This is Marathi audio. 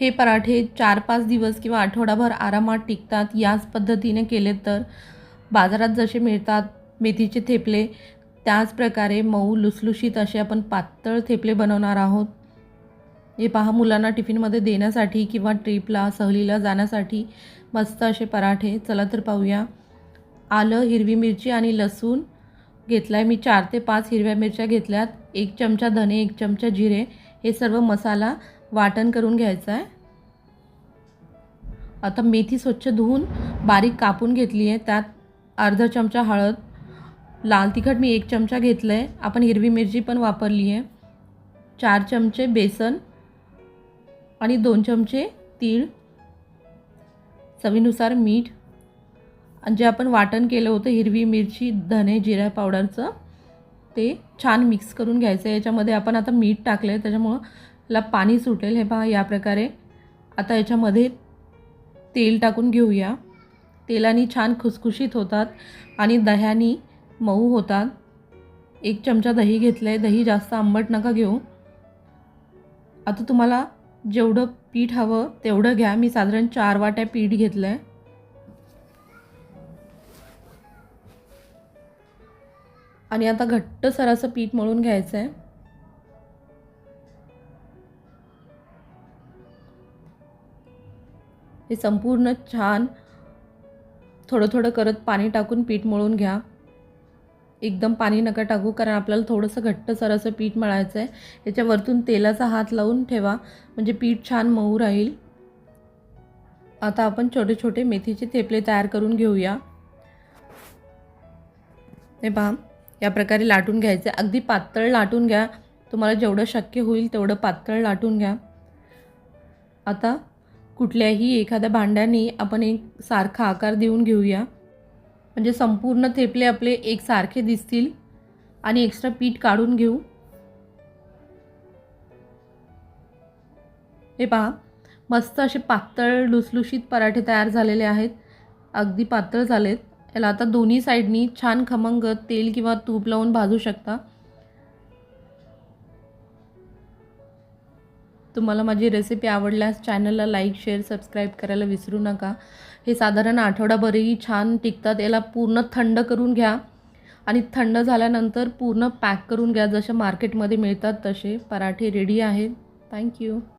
हे पराठे चार पाच दिवस किंवा आठवडाभर आरामात टिकतात. याच पद्धतीने केले तर बाजारात जसे मिळतात मेथीचे थेपले त्याच प्रकारे मऊ लुसलुशीत असे आपण पातळ थेपले बनवणार आहोत. हे पहा मुलांना टिफिनमध्ये देण्यासाठी किंवा ट्रिपला सहलीला जाण्यासाठी मस्त असे पराठे. चला तर पाहूया. आलं हिरवी मिरची आणि लसूण घेतला आहे मी चार ते पाच हिरव्या मिरच्या घेतल्यात. एक चमचा धने एक चमचा जिरे. हे सर्व मसाला वाटण करून घ्यायचं आहे. आता मेथी स्वच्छ धुवून बारीक कापून घेतली आहे. त्यात अर्धा चमचा हळद लाल तिखट मी एक चमचा घेतलं आहे आपण हिरवी मिरची पण वापरली आहे. चार चमचे बेसन आणि दोन चमचे तीळ. चवीनुसार मीठ. आणि जे आपण वाटण केलं होतं हिरवी मिरची धने जिरा पावडरचं ते छान मिक्स करून घ्यायचं आहे. याच्यामध्ये आपण आता मीठ टाकलं आहे त्याच्यामुळं ला पाणी सुटेल हे पहा या प्रकारे. आता याच्यामध्ये तेल टाकून घेऊया. तेलाने छान खुसखुशीत होतात आणि दह्याने मऊ होतात. एक चमचा दही घेतलं आहे दही जास्त आंबट नका घेऊ. आता तुम्हाला जेवढं पीठ हवं तेवढं घ्या. मी साधारण चार वाट्या पीठ घेतलं आहे आणि आता घट्टसर असं पीठ मळून घ्यायचं आहे हे संपूर्ण छान थोडं थोडं करत पाणी टाकून पीठ मळून घ्या. एकदम पाणी नका टाकू कारण आपल्याला थोडंसं घट्टसर असं पीठ मळायचं आहे याच्यावरतून तेलाचा हात लावून ठेवा म्हणजे पीठ छान मऊ राहील. आता आपण छोटे छोटे मेथीचे थेपले तयार करून घेऊया. हे पहा या प्रकारे लाटून घ्यायचे. अगदी पातळ लाटून घ्या. तुम्हाला जेवढं शक्य होईल तेवढं पातळ लाटून घ्या. आता कुठल्याही एखाद्या भांड्याने आपण एक सारखा आकार देऊन घेऊया. म्हणजे संपूर्ण थेपले आपले एकसारखे दिसतील. आणि एक्स्ट्रा पीठ काढून घेऊ. हे पहा मस्त असे पातळ लुसलुशीत पराठे तयार झालेले आहेत. अगदी पातळ झालेत. याला आता दोन्ही साईडनी छान खमंग तेल किंवा तूप लावून भाजू शकता. तुम्हाला माझी रेसिपी आवडल्यास चॅनलला लाईक शेअर सबस्क्राईब करायला विसरू नका. हे साधारण आठवडाभरही छान टिकतात. याला पूर्ण थंड करून घ्या. आणि थंड झाल्यानंतर पूर्ण पॅक करून घ्या. जसे मार्केटमध्ये मिळतात तसे. पराठे रेडी आहेत. थँक्यू